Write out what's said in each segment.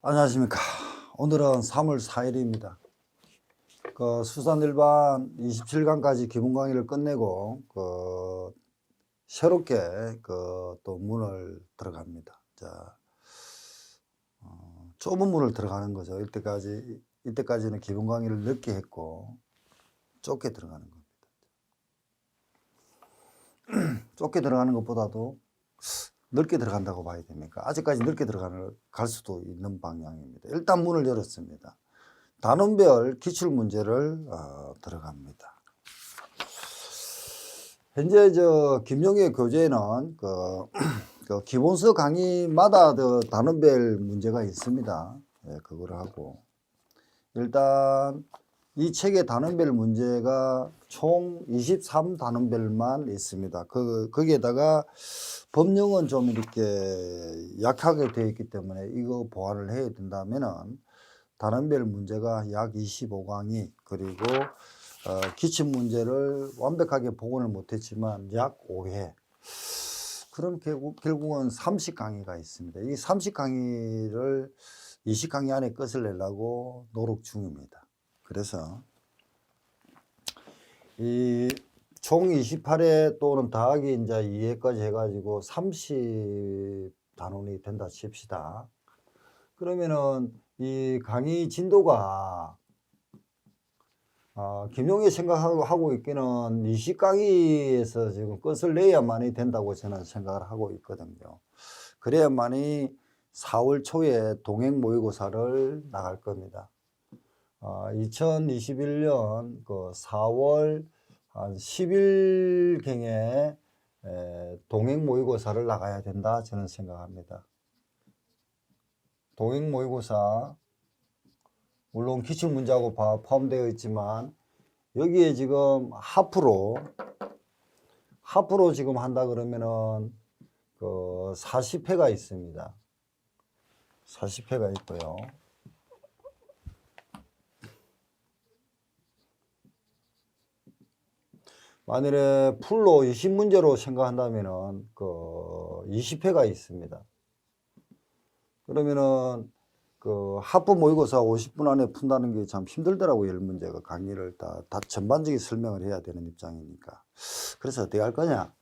안녕하십니까. 오늘은 3월 4일입니다. 그 수산 일반 27강까지 기본 강의를 끝내고 그 새롭게 그 또 문을 들어갑니다. 자, 어, 좁은 문을 들어가는 거죠. 이때까지 이때까지는 기본 강의를 늦게 했고 좁게 들어가는 겁니다. 좁게 들어가는 것보다도 넓게 들어간다고 봐야 됩니까? 아직까지 넓게 들어가는 갈 수도 있는 방향입니다. 일단 문을 열었습니다. 단원별 기출 문제를 어, 들어갑니다. 현재 저 김용의 교재는 그, 그 기본서 강의마다 그 단원별 문제가 있습니다. 예, 그걸 하고 일단 이 책의 단원별 문제가 총 23단원별만 있습니다. 그 거기에다가 법령은 좀 이렇게 약하게 되어 있기 때문에 이거 보완을 해야 된다면은 단원별 문제가 약 25강의 그리고 어, 기침 문제를 완벽하게 복원을 못했지만 약 5회. 그럼 결국, 결국은 30강의가 있습니다. 이 30강의를 20강의 안에 끝을 내려고 노력 중입니다. 그래서 이 총 28회 또는 더하기 이제 2회까지 해가지고 30 단원이 된다 칩시다. 그러면은 이 강의 진도가 어, 김용희 생각하고 하고 있기는 20강의에서 지금 끝을 내야만이 된다고 저는 생각을 하고 있거든요. 그래야만이 4월 초에 동행 모의고사를 나갈 겁니다. 어, 2021년 그 4월 한 10일 경에 동행 모의고사를 나가야 된다 저는 생각합니다. 동행 모의고사 물론 기출 문제하고 바- 포함되어 있지만 여기에 지금 하프로 하프로 지금 한다 그러면은 그 40회가 있습니다. 40회가 있고요. 만일에 풀로 20문제로 생각한다면은 그 20회가 있습니다. 그러면은 그 하프 모의고사 50분 안에 푼다는 게 참 힘들더라고요. 열 문제가 강의를 다, 다 전반적인 설명을 해야 되는 입장이니까. 그래서 어떻게 할 거냐?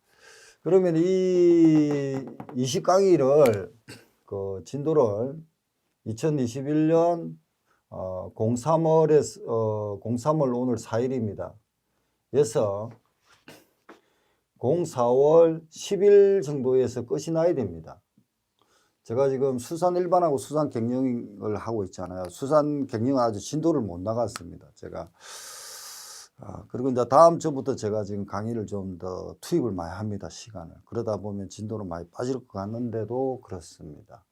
그러면 이 20강의를 그 진도를 2021년 어 03월에 어 03월 오늘 4일입니다. 그래서 04월 10일 정도에서 끝이 나야 됩니다. 제가 지금 수산 일반하고 수산 경영을 하고 있잖아요. 수산 경영은 아직 진도를 못 나갔습니다. 제가. 아, 그리고 이제 다음 주부터 제가 지금 강의를 좀 더 투입을 많이 합니다. 시간을. 그러다 보면 진도는 많이 빠질 것 같는데도 그렇습니다.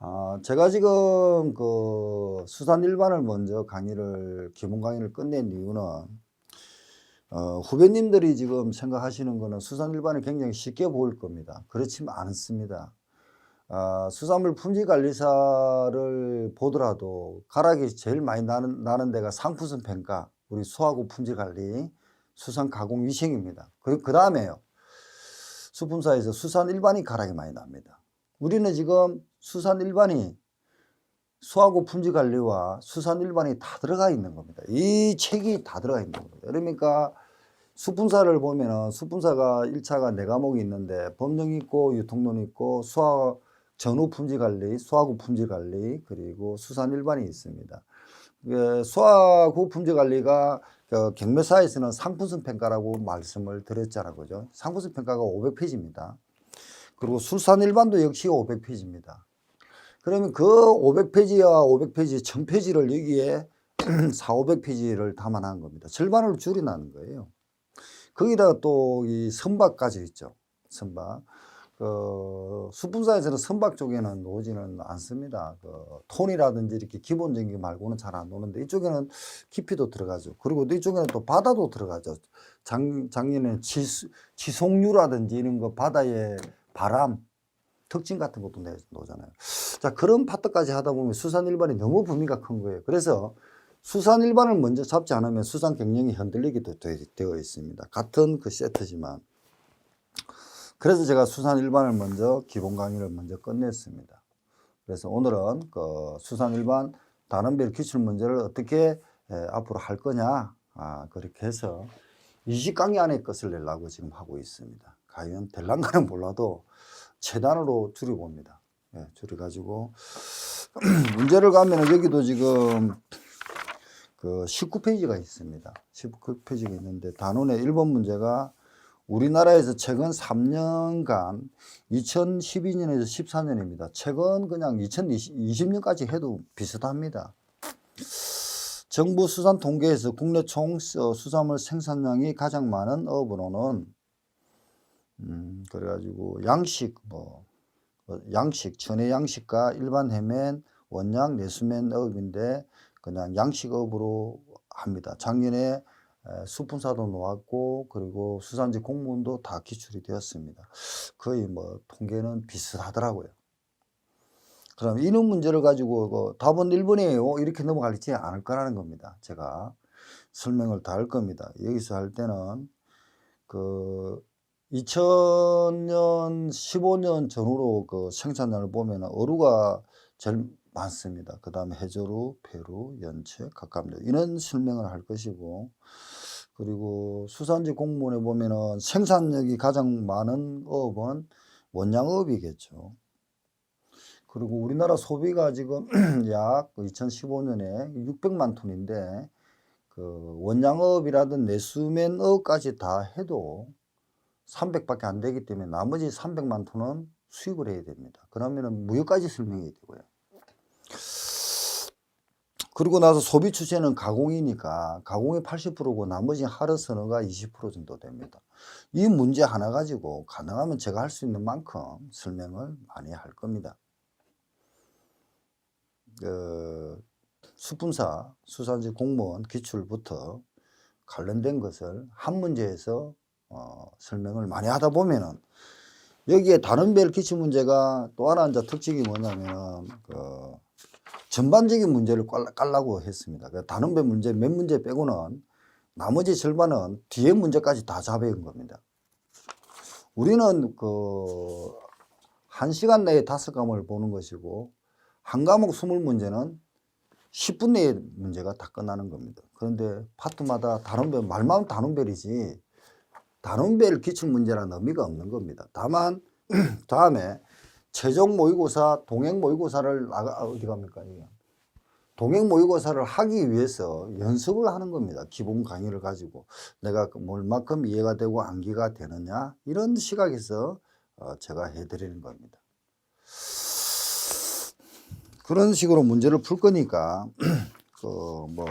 아, 제가 지금 그 수산 일반을 먼저 강의를, 기본 강의를 끝낸 이유는 어, 후배님들이 지금 생각하시는 거는 수산 일반이 굉장히 쉽게 보일 겁니다. 그렇지만 않습니다. 아, 수산물 품질 관리사를 보더라도 가락이 제일 많이 나는, 나는 데가 상품성 평가, 우리 수하고 품질 관리, 수산 가공 위생입니다. 그 다음에요. 수품사에서 수산 일반이 가락이 많이 납니다. 우리는 지금 수산 일반이 수하고 품질 관리와 수산 일반이 다 들어가 있는 겁니다. 이 책이 다 들어가 있는 겁니다. 그러니까 수품사를 보면은 수품사가 1차가 네 과목이 있는데 법령 있고 유통론 있고 수학 전후 품질 관리, 수화구 품질 관리, 그리고 수산 일반이 있습니다. 그 수화구 품질 관리가 그 경매사에서는 상품성 평가라고 말씀을 드렸잖아요. 그죠? 상품성 평가가 500페이지입니다. 그리고 수산 일반도 역시 500페이지입니다. 그러면 그 500페이지와 500페이지, 1000페이지를 여기에 4, 500페이지를 담아놓은 겁니다. 절반을 줄여놓은 거예요. 거기다가 또 이 선박까지 있죠. 선박. 그 수분사에서는 선박 쪽에는 놓지는 않습니다. 그 톤이라든지 이렇게 기본적인 게 말고는 잘안 노는데 이쪽에는 깊이도 들어가죠. 그리고 또 이쪽에는 또 바다도 들어가죠. 작, 작년에는 지, 지속류라든지 이런 거 바다의 바람, 특징 같은 것도 내- 놓잖아요. 자, 그런 파트까지 하다 보면 수산 일반이 너무 범위가 큰 거예요. 그래서 수산 일반을 먼저 잡지 않으면 수산 경영이 흔들리기도 되- 되어 있습니다. 같은 그 세트지만. 그래서 제가 수산 일반을 먼저 기본 강의를 먼저 끝냈습니다. 그래서 오늘은 그 수산 일반 단원별 기출 문제를 어떻게 에, 앞으로 할 거냐 아, 그렇게 해서 20강의 안에 것을 내려고 지금 하고 있습니다. 과연 될란가는 몰라도 최단으로 줄여봅니다. 예, 줄여가지고 문제를 가면은 여기도 지금 그 19페이지가 있습니다. 19페이지가 있는데 단원의 1번 문제가 우리나라에서 최근 3년간 2012년에서 14년입니다. 최근 그냥 2020년까지 해도 비슷합니다. 정부 수산 통계에서 국내 총 어, 수산물 생산량이 가장 많은 어업으로는 음, 그래가지고 양식 뭐 어, 양식 천혜 양식과 일반 해면 원양 내수면 어업인데 그냥 양식업으로 합니다. 작년에 에, 수분사도 놓았고 그리고 수산지 공무원도 다 기출이 되었습니다. 거의 뭐 통계는 비슷하더라고요. 그럼 이런 문제를 가지고 그 답은 1번이에요. 이렇게 넘어가지 않을 거라는 겁니다. 제가 설명을 다 할 겁니다. 여기서 할 때는 그 2000년, 15년 전후로 그 생산량을 보면 어루가 제일 많습니다. 그 다음에 해조류, 페루, 연체, 갑감류 이런 설명을 할 것이고 그리고 수산지 공무원에 보면은 생산력이 가장 많은 어업은 원양어업이겠죠. 그리고 우리나라 소비가 지금 약 2015년에 600만 톤인데 그 원양어업이라든 내수면어업까지 다 해도 300밖에 안 되기 때문에 나머지 300만 톤은 수입을 해야 됩니다. 그러면은 무역까지 설명해야 되고요. 그리고 나서 소비 추세는 가공이니까 가공이 80%고 나머지 하루 선호가 20% 정도 됩니다. 이 문제 하나 가지고 가능하면 제가 할 수 있는 만큼 설명을 많이 할 겁니다. 그 수분사 수산지 공무원 기출부터 관련된 것을 한 문제에서 어, 설명을 많이 하다 보면은 여기에 단원별 기출 문제가 또 하나 이제 특징이 뭐냐면은 그 전반적인 문제를 깔- 깔라고 했습니다. 그 단원별 문제 몇 문제 빼고는 나머지 절반은 뒤에 문제까지 다 잡아온 겁니다. 우리는 그한 시간 내에 다섯 과목을 보는 것이고 한 과목 스물 문제는 10분 내에 문제가 다 끝나는 겁니다. 그런데 파트마다 단원별 말만 단원별이지 단원별 기출 문제라는 의미가 없는 겁니다. 다만 다음에 최종 모의고사, 동행 모의고사를 나가 아, 어디 갑니까 이게? 동행 모의고사를 하기 위해서 연습을 하는 겁니다. 기본 강의를 가지고 내가 그 뭘만큼 이해가 되고 암기가 되느냐 이런 시각에서 어, 제가 해드리는 겁니다. 그런 식으로 문제를 풀 거니까 그뭐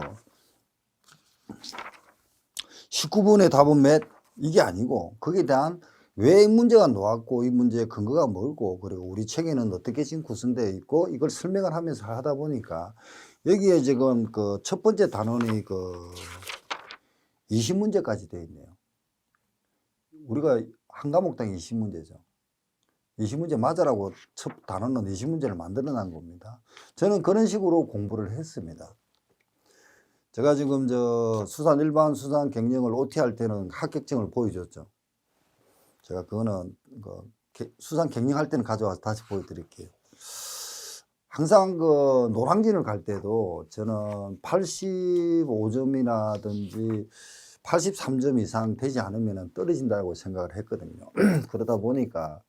19분의 답은 몇 이게 아니고 거기에 대한 왜 문제가 나왔고 이 문제의 근거가 뭘고 그리고 우리 책에는 어떻게 지금 구성되어 있고 이걸 설명을 하면서 하다 보니까 여기에 지금 그 첫 번째 단원이 그 20문제까지 되어 있네요. 우리가 한 과목당 20문제죠. 20문제 맞으라고 첫 단원은 20문제를 만들어 놓은 겁니다. 저는 그런 식으로 공부를 했습니다. 제가 지금 저 수산 일반 수산 경영을 OT 할 때는 합격증을 보여줬죠. 제가 그거는 그 게- 수산 경영할 때는 가져와서 다시 보여드릴게요. 항상 그 노량진을 갈 때도 저는 85점이라든지 83점 이상 되지 않으면 떨어진다고 생각을 했거든요. 그러다 보니까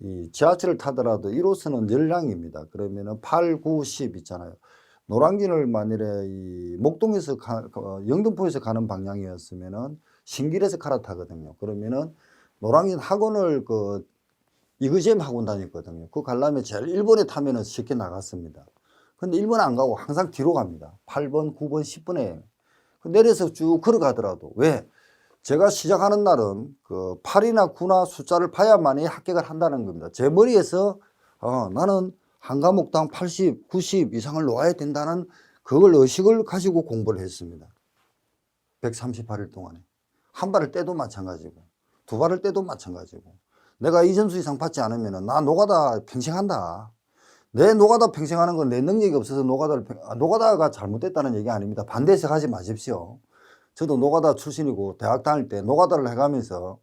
이 지하철을 타더라도 1호선은 열량입니다. 그러면은 8, 9, 10 있잖아요. 노량진을 만일에 이 목동에서 가, 어, 영등포에서 가는 방향이었으면은 신길에서 갈아타거든요. 그러면은 노량진 학원을 그 이그잼 학원 다녔거든요. 그 가려면 제일 1번에 타면은 쉽게 나갔습니다. 근데 1번 안 가고 항상 뒤로 갑니다. 8번, 9번, 10번에 내려서 쭉 걸어가더라도 왜? 제가 시작하는 날은 그 8이나 9나 숫자를 봐야만이 합격을 한다는 겁니다. 제 머리에서 어, 나는 한 과목당 80, 90 이상을 놓아야 된다는 그걸 의식을 가지고 공부를 했습니다. 138일 동안에. 한 발을 떼도 마찬가지고, 두 발을 떼도 마찬가지고. 내가 이 점수 이상 받지 않으면 나 노가다 평생 한다. 내 노가다 평생 하는 건 내 능력이 없어서 노가다를, 평- 아, 노가다가 잘못됐다는 얘기 아닙니다. 반대해서 하지 마십시오. 저도 노가다 출신이고 대학 다닐 때 노가다를 해가면서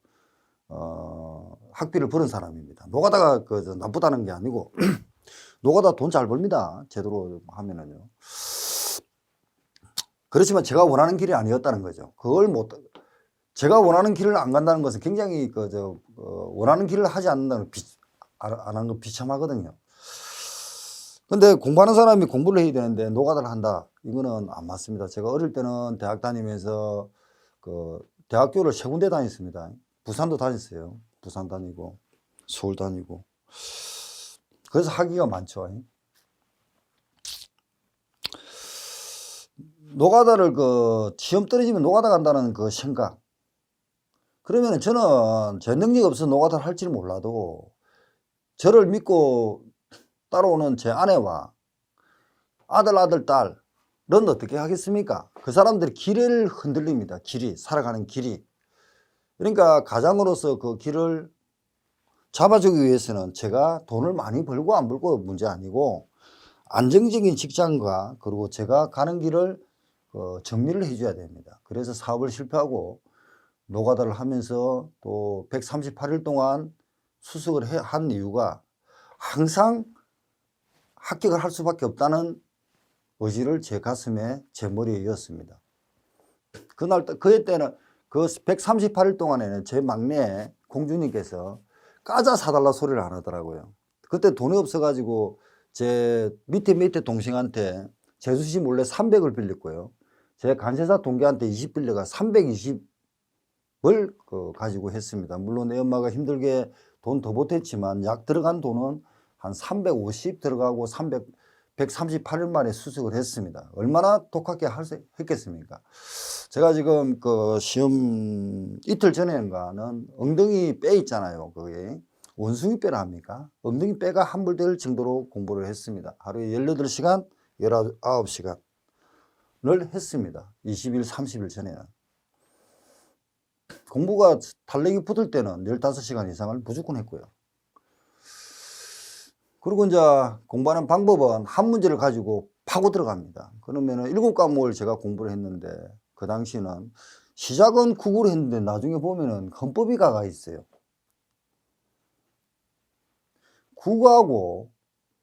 어, 학비를 벌은 사람입니다. 노가다가 그저 나쁘다는 게 아니고 노가다 돈 잘 벌니다. 제대로 하면은요. 그렇지만 제가 원하는 길이 아니었다는 거죠. 그걸 못, 제가 원하는 길을 안 간다는 것은 굉장히 그, 저, 어, 원하는 길을 하지 않는다는 비, 안, 안 하는 건 비참하거든요. 근데 공부하는 사람이 공부를 해야 되는데 노가다를 한다. 이거는 안 맞습니다. 제가 어릴 때는 대학 다니면서 그 대학교를 세 군데 다녔습니다. 부산도 다녔어요. 부산 다니고 서울 다니고. 그래서 학위가 많죠. 노가다를 그 시험 떨어지면 노가다 간다는 그 생각. 그러면 저는 제 능력이 없어서 노가다를 할지는 몰라도 저를 믿고 따라오는 제 아내와 아들, 아들, 딸은 어떻게 하겠습니까? 그 사람들이 길을 흔들립니다. 길이, 살아가는 길이. 그러니까 가장으로서 그 길을 잡아주기 위해서는 제가 돈을 많이 벌고 안 벌고 문제 아니고 안정적인 직장과 그리고 제가 가는 길을 어, 정리를 해줘야 됩니다. 그래서 사업을 실패하고 노가다를 하면서 또 138일 동안 수석을 해- 한 이유가 항상 합격을 할 수밖에 없다는 의지를 제 가슴에 제 머리에 이었습니다. 그날 그해 때는 그 138일 동안에는 제 막내 공주님께서 까자 사달라 소리를 안 하더라고요. 그때 돈이 없어가지고 제 밑에 밑에 동생한테 재수씨 몰래 300을 빌렸고요. 제 간세사 동기한테 20 빌려가 320 을 그 가지고 했습니다. 물론 내 엄마가 힘들게 돈 더 보탰지만 약 들어간 돈은 한 350 들어가고 300, 138일 만에 수석을 했습니다. 얼마나 독하게 할 수, 했겠습니까? 제가 지금 그 시험 이틀 전에인가는 엉덩이 뼈 있잖아요. 그게 원숭이 뼈라 합니까? 엉덩이 뼈가 함몰될 정도로 공부를 했습니다. 하루에 18시간, 19시간을 했습니다. 20일, 30일 전에는. 공부가 달래기 붙을 때는 15시간 이상을 무조건 했고요. 그리고 이제 공부하는 방법은 한 문제를 가지고 파고 들어갑니다. 그러면은 일곱 과목을 제가 공부를 했는데 그 당시는 시작은 국어로 했는데 나중에 보면은 헌법이 가가 있어요. 국어하고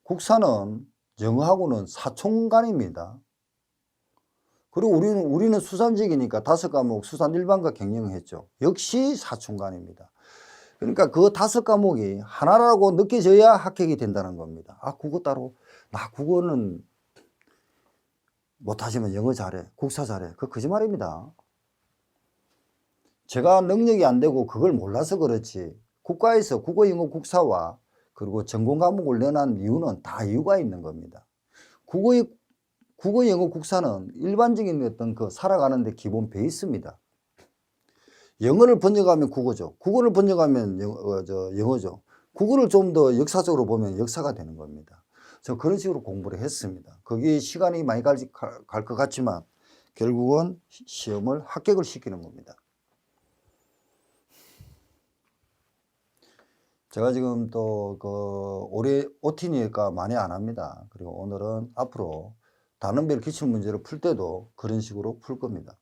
국사는 영어하고는 사총간입니다. 그리고 우리는 우리는 수산직이니까 다섯 과목 수산 일반과 경영을 했죠. 역시 사총간입니다. 그러니까 그 다섯 과목이 하나라고 느껴져야 합격이 된다는 겁니다. 아, 국어 따로. 나 국어는 못하지만 영어 잘해. 국사 잘해. 그 거짓말입니다. 제가 능력이 안 되고 그걸 몰라서 그렇지. 국가에서 국어, 영어, 국사와 그리고 전공 과목을 내놓은 이유는 다 이유가 있는 겁니다. 국어, 국어, 영어, 국사는 일반적인 어떤 그 살아가는데 기본 베이스입니다. 영어를 번역하면 국어죠. 국어를 번역하면 영어, 어, 저 영어죠. 국어를 좀 더 역사적으로 보면 역사가 되는 겁니다. 저 그런 식으로 공부를 했습니다. 거기 시간이 많이 갈것 같지만 결국은 시- 시험을 합격을 시키는 겁니다. 제가 지금 또 그 올해 OT니까 많이 안 합니다. 그리고 오늘은 앞으로 단원별 기출 문제를 풀 때도 그런 식으로 풀 겁니다.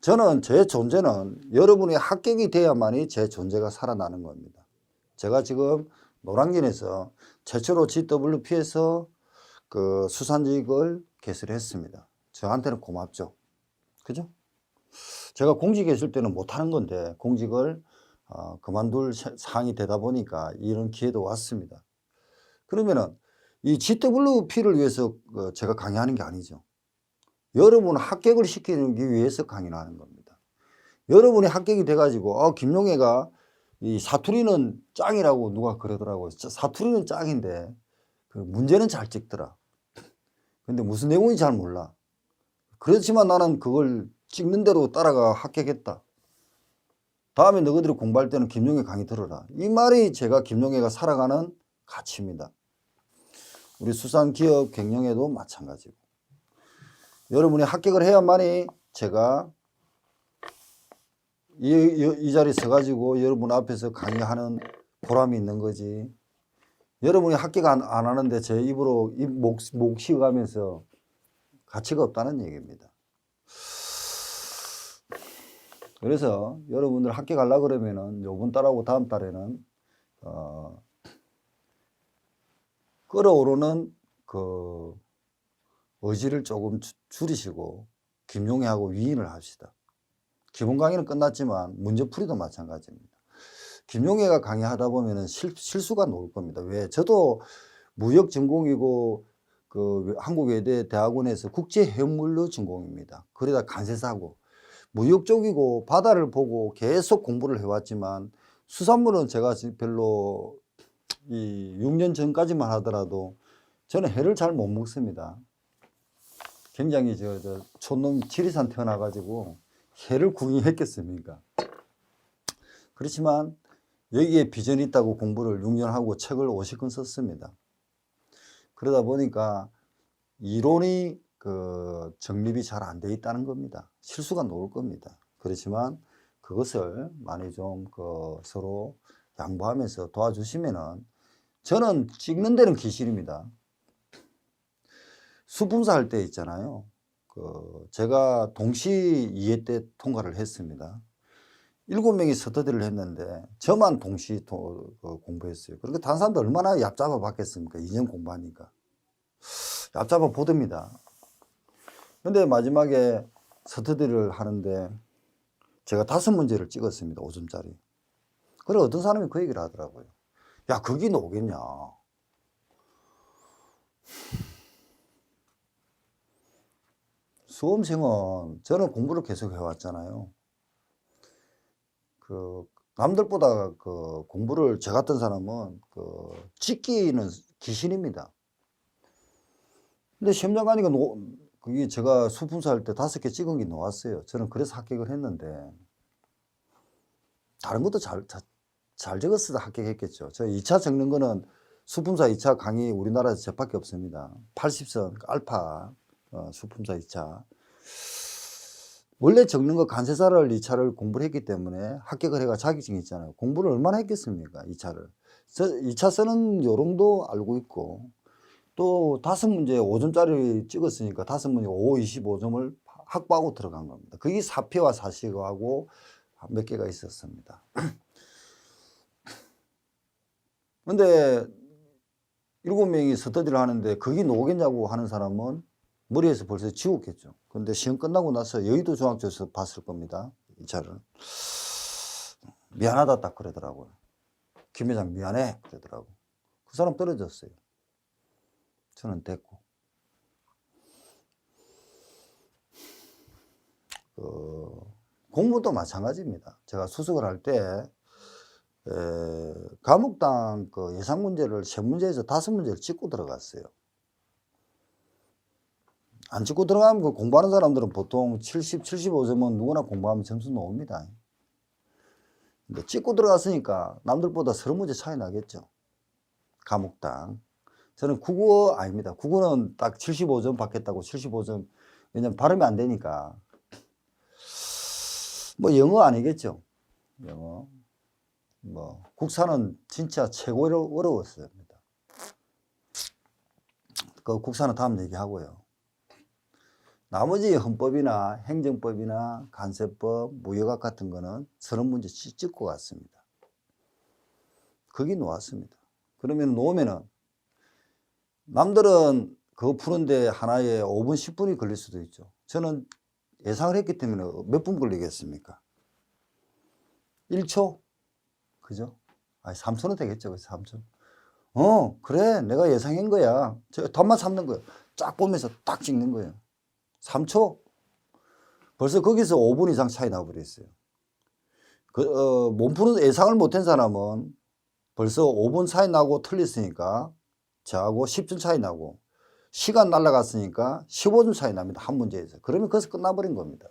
저는 제 존재는 여러분이 합격이 돼야만이 제 존재가 살아나는 겁니다. 제가 지금 노량진에서 최초로 GWP에서 그 수산직을 개설했습니다. 저한테는 고맙죠. 그죠? 제가 공직에 있을 때는 못하는 건데 공직을 어, 그만둘 사- 상황이 되다 보니까 이런 기회도 왔습니다. 그러면은 이 GWP를 위해서 어, 제가 강의하는 게 아니죠. 여러분 합격을 시키기 위해서 강의를 하는 겁니다. 여러분이 합격이 돼가지고 어, 김용애가 이 사투리는 짱이라고 누가 그러더라고요. 자, 사투리는 짱인데 그 문제는 잘 찍더라. 근데 무슨 내용인지 잘 몰라. 그렇지만 나는 그걸 찍는 대로 따라가 합격했다. 다음에 너희들이 공부할 때는 김용애 강의 들어라. 이 말이 제가 김용애가 살아가는 가치입니다. 우리 수산기업 경영에도 마찬가지고. 여러분이 합격을 해야만이 제가 이, 이, 이 자리에 서가지고 여러분 앞에서 강의하는 보람이 있는 거지. 여러분이 합격 안, 안 하는데 제 입으로 입, 목, 목 쉬어가면서 가치가 없다는 얘기입니다. 그래서 여러분들 합격하려고 그러면은 요번 달하고 다음 달에는 어, 끌어오르는 그 의지를 조금 주- 줄이시고 김용희하고 위인을 합시다. 기본 강의는 끝났지만 문제풀이도 마찬가지입니다. 김용혜가 강의하다 보면은 실, 실수가 나올 겁니다. 왜? 저도 무역 전공이고 그 한국외대 대학원에서 국제해물로 전공입니다. 그러다 간세사고 무역 쪽이고 바다를 보고 계속 공부를 해왔지만 수산물은 제가 지- 별로 이 6년 전까지만 하더라도 저는 해를 잘 못 먹습니다. 굉장히 저, 저 촌놈 지리산 태어나가지고 해를 구경했겠습니까? 그렇지만 여기에 비전이 있다고 공부를 6년 하고 책을 50권 썼습니다. 그러다 보니까 이론이 그 정립이 잘 안 돼 있다는 겁니다. 실수가 나올 겁니다. 그렇지만 그것을 많이 좀 그 서로 양보하면서 도와주시면은 저는 찍는 데는 기실입니다. 수분사 할 때 있잖아요. 그 제가 동시 이해 때 통과를 했습니다. 일곱 명이 서터디를 했는데 저만 동시 도, 그 공부했어요. 그러니까 다른 사람들 얼마나 얍잡아 봤겠습니까? 2년 공부하니까. 얍잡아 보답니다. 근데 마지막에 서터디를 하는데 제가 다섯 문제를 찍었습니다. 5점짜리. 그래 어떤 사람이 그 얘기를 하더라고요. 야, 그게 오겠냐. 수험생은 저는 공부를 계속 해왔잖아요. 그 남들보다 그 공부를 저 같은 사람은 그 찍기는 기신입니다. 근데 시험장 가니까 노, 그게 제가 수품사 할 때 다섯 개 찍은 게 나왔어요. 저는 그래서 합격을 했는데 다른 것도 잘, 잘, 잘 적었어도 합격했겠죠. 저 2차 적는 거는 수품사 2차 강의 우리나라에서 저밖에 없습니다. 80선 알파 어, 수품사 2차. 원래 적는 거 간세사를 2차를 공부를 했기 때문에 합격을 해가 자격증이 있잖아요. 공부를 얼마나 했겠습니까? 2차를. 저 2차 쓰는 요령도 알고 있고 또 다섯 문제 5점짜리 찍었으니까 다섯 문제 5, 25점을 확보하고 들어간 겁니다. 그게 사표와 사시하고 몇 개가 있었습니다. 근데 일곱 명이 서터디를 하는데 그게 나오겠냐고 하는 사람은 머리에서 벌써 지웠겠죠. 근데 시험 끝나고 나서 여의도 중학교에서 봤을 겁니다. 이 차를. 미안하다 딱 그러더라고요. 김 회장 미안해 그러더라고. 그 사람 떨어졌어요. 저는 됐고. 그 공부도 마찬가지입니다. 제가 수석을 할 때 과목당 그 예상 문제를 세 문제에서 다섯 문제를 찍고 들어갔어요. 안 찍고 들어가면 그 공부하는 사람들은 보통 70, 75점은 누구나 공부하면 점수 나옵니다. 근데 찍고 들어갔으니까 남들보다 서른 문제 차이 나겠죠. 과목당. 저는 국어 아닙니다. 국어는 딱 75점 받겠다고 75점. 왜냐면 발음이 안 되니까. 뭐 영어 아니겠죠. 영어. 뭐 국사는 진짜 최고로 어려웠습니다. 그 국사는 다음 얘기하고요. 나머지 헌법이나 행정법이나 간세법, 무역학 같은 거는 서른 문제 찍고 갔습니다. 거기 놓았습니다. 그러면 놓으면은 남들은 그거 푸는데 하나에 5분, 10분이 걸릴 수도 있죠. 저는 예상을 했기 때문에 몇 분 걸리겠습니까? 1초? 그죠? 아니, 3초는 되겠죠. 그래서 3초. 어, 그래. 내가 예상한 거야. 저 답만 삼는 거예요. 쫙 보면서 딱 찍는 거예요. 3초? 벌써 거기서 5분 이상 차이 나버렸어요. 그, 어, 몸 푸는 예상을 못한 사람은 벌써 5분 차이 나고 틀렸으니까 저하고 10분 차이 나고 시간 날라갔으니까 15분 차이 납니다. 한 문제에서. 그러면 거기서 끝나버린 겁니다.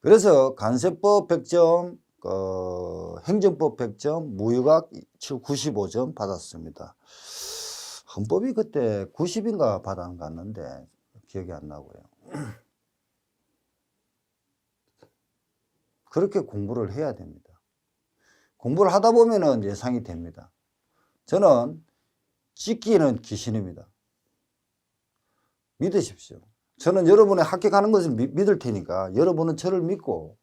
그래서 간세법 100점, 어, 행정법 100점, 무역학 95점 받았습니다. 헌법이 그때 90인가 받은 것 같는데 기억이 안 나고요. 그렇게 공부를 해야 됩니다. 공부를 하다 보면은 예상이 됩니다. 저는 찍기는 귀신입니다. 믿으십시오. 저는 여러분의 합격하는 것을 미- 믿을 테니까 여러분은 저를 믿고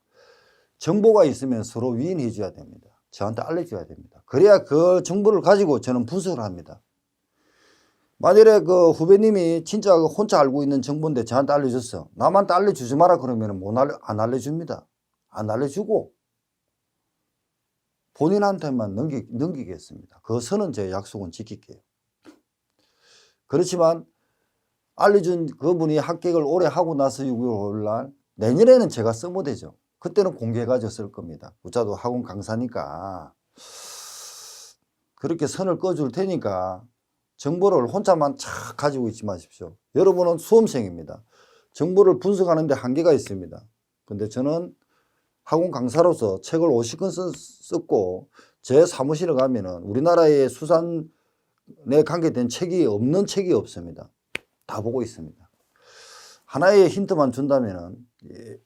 정보가 있으면 서로 위인해 줘야 됩니다. 저한테 알려줘야 됩니다. 그래야 그 정보를 가지고 저는 분석을 합니다. 만일에 그 후배님이 진짜 그 혼자 알고 있는 정보인데 저한테 알려줬어. 남한테 알려주지 마라 그러면 못 알려, 안 알려줍니다. 안 알려주고 본인한테만 넘기, 넘기겠습니다. 그 선은 제 약속은 지킬게요. 그렇지만 알려준 그분이 합격을 오래 하고 나서 6월 날 내년에는 제가 써못 되죠. 그때는 공개해가지고 쓸 겁니다. 우자도 학원 강사니까 그렇게 선을 꺼줄 테니까 정보를 혼자만 착 가지고 있지 마십시오. 여러분은 수험생입니다. 정보를 분석하는데 한계가 있습니다. 근데 저는 학원 강사로서 책을 50권 썼, 썼고 제 사무실에 가면은 우리나라의 수산에 관계된 책이 없는 책이 없습니다. 다 보고 있습니다. 하나의 힌트만 준다면은 예,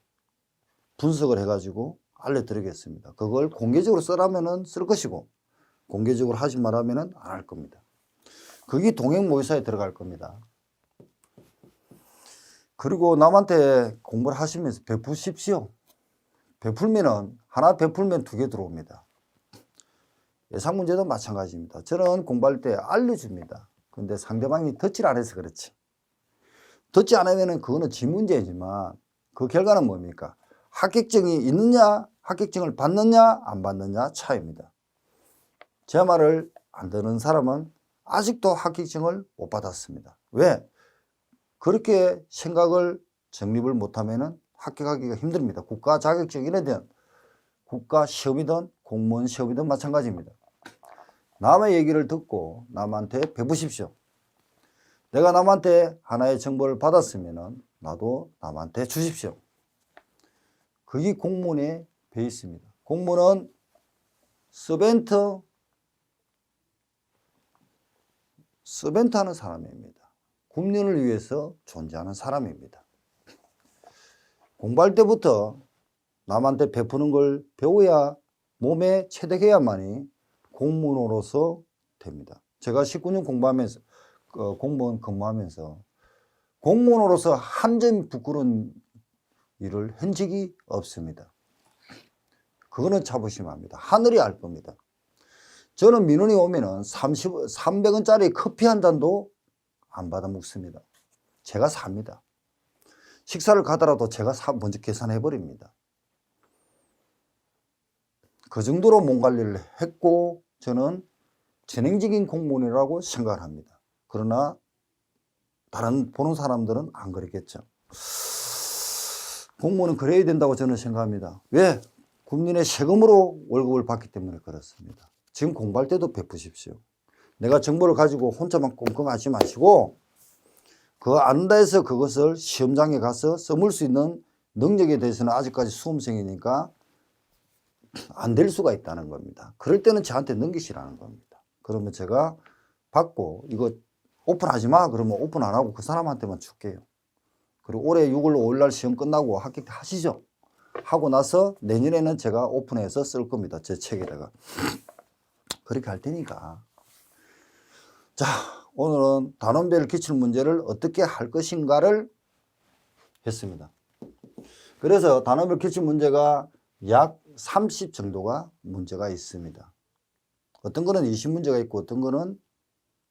분석을 해가지고 알려드리겠습니다. 그걸 공개적으로 쓰라면은 쓸 것이고 공개적으로 하지 말라면은 안 할 겁니다. 그게 동행 모의사에 들어갈 겁니다. 그리고 남한테 공부를 하시면서 베푸십시오. 베풀면은 하나 베풀면 두 개 들어옵니다. 예상 문제도 마찬가지입니다. 저는 공부할 때 알려줍니다. 근데 상대방이 듣질 않아서 그렇지. 듣지 않으면은 그거는 지 문제지만 그 결과는 뭡니까? 합격증이 있느냐, 합격증을 받느냐, 안 받느냐 차이입니다. 제 말을 안 듣는 사람은 아직도 합격증을 못 받았습니다. 왜? 그렇게 생각을 정립을 못하면은 합격하기가 힘듭니다. 국가 자격증이든 국가 시험이든 공무원 시험이든 마찬가지입니다. 남의 얘기를 듣고 남한테 배우십시오. 내가 남한테 하나의 정보를 받았으면은 나도 남한테 주십시오. 그게 공무원의 베이스입니다. 공무원은 서벤트, 서벤트 하는 사람입니다. 국민을 위해서 존재하는 사람입니다. 공부할 때부터 남한테 베푸는 걸 배워야 몸에 체득해야만이 공무원으로서 됩니다. 제가 19년 공부하면서 어, 공무원 근무하면서 공무원으로서 한 점 부끄러운 일을 한 적이 없습니다. 그거는 자부심 합니다. 하늘이 알 겁니다. 저는 민원이 오면은 30, 300원짜리 커피 한 잔도 안 받아 먹습니다. 제가 삽니다. 식사를 가더라도 제가 사, 먼저 계산해 버립니다. 그 정도로 몸 관리를 했고 저는 진행적인 공무원이라고 생각을 합니다. 그러나 다른 보는 사람들은 안 그랬겠죠. 공무원은 그래야 된다고 저는 생각합니다. 왜? 국민의 세금으로 월급을 받기 때문에 그렇습니다. 지금 공부할 때도 베푸십시오. 내가 정보를 가지고 혼자만 꽁꽁하지 마시고 그 안다 해서 그것을 시험장에 가서 써물 수 있는 능력에 대해서는 아직까지 수험생이니까 안 될 수가 있다는 겁니다. 그럴 때는 저한테 넘기시라는 겁니다. 그러면 제가 받고 이거 오픈하지 마 그러면 오픈 안 하고 그 사람한테만 줄게요. 그리고 올해 6월 5일 날 시험 끝나고 합격 하시죠. 하고 나서 내년에는 제가 오픈해서 쓸 겁니다. 제 책에다가. 그렇게 할 테니까. 자, 오늘은 단원별 기출 문제를 어떻게 할 것인가를 했습니다. 그래서 단원별 기출 문제가 약 30 정도가 문제가 있습니다. 어떤 거는 20문제가 있고 어떤 거는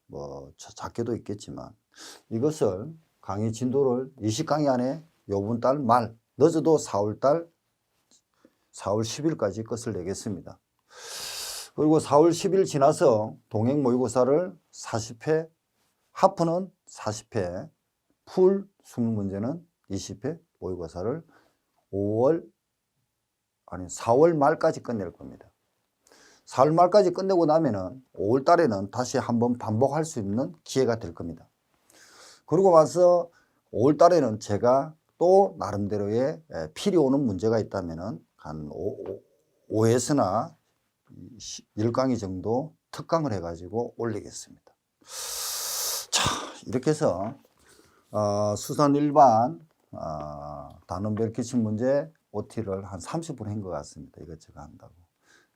뭐 작게도 있겠지만 이것을 강의 진도를 20강의 안에 요번 달 말 늦어도 4월 달 4월 10일까지 것을 내겠습니다. 그리고 4월 10일 지나서 동행 모의고사를 40회, 하프는 40회, 풀 20문제는 20회 모의고사를 5월 아니 4월 말까지 끝낼 겁니다. 4월 말까지 끝내고 나면은 5월 달에는 다시 한번 반복할 수 있는 기회가 될 겁니다. 그러고 와서 5월 달에는 제가 또 나름대로의 에, 필이 오는 문제가 있다면은 한 5, 5에서나 10강의 정도 특강을 해가지고 올리겠습니다. 자, 이렇게 해서 어, 수산 일반 어, 단원별 기출 문제 OT를 한 30분 한 것 같습니다. 이것저것 한다고.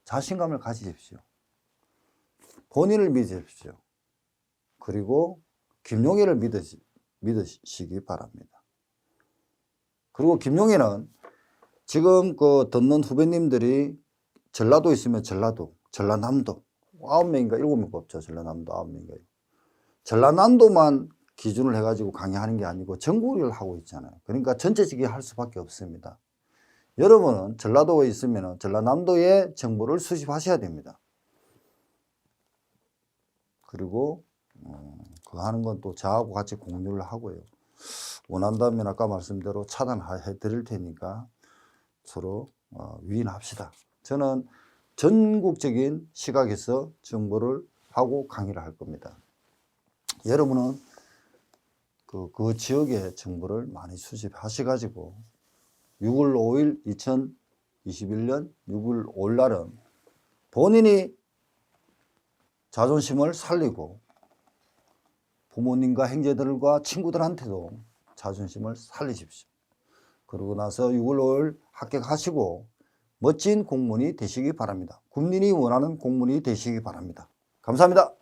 자신감을 가지십시오. 본인을 믿으십시오. 그리고 김용희를 믿으시, 믿으시기 바랍니다. 그리고 김용희는 지금 그 듣는 후배님들이 전라도 있으면 전라도, 전라남도 아홉 명인가 일곱 명 없죠. 전라남도 아홉 명인가. 전라남도만 기준을 해가지고 강의하는 게 아니고 전국을 하고 있잖아요. 그러니까 전체적이 할 수밖에 없습니다. 여러분은 전라도에 있으면 전라남도의 정보를 수집하셔야 됩니다. 그리고 어, 그거 하는 건 또 저하고 같이 공유를 하고요. 원한다면 아까 말씀대로 차단해 드릴 테니까 서로 어, 위인합시다. 저는 전국적인 시각에서 정보를 하고 강의를 할 겁니다. 여러분은 그, 그 지역의 정보를 많이 수집하셔가지고 6월 5일 2021년 6월 5일 날은 본인이 자존심을 살리고 부모님과 형제들과 친구들한테도 자존심을 살리십시오. 그러고 나서 6월 5일 합격하시고 멋진 공무원이 되시기 바랍니다. 국민이 원하는 공무원이 되시기 바랍니다. 감사합니다.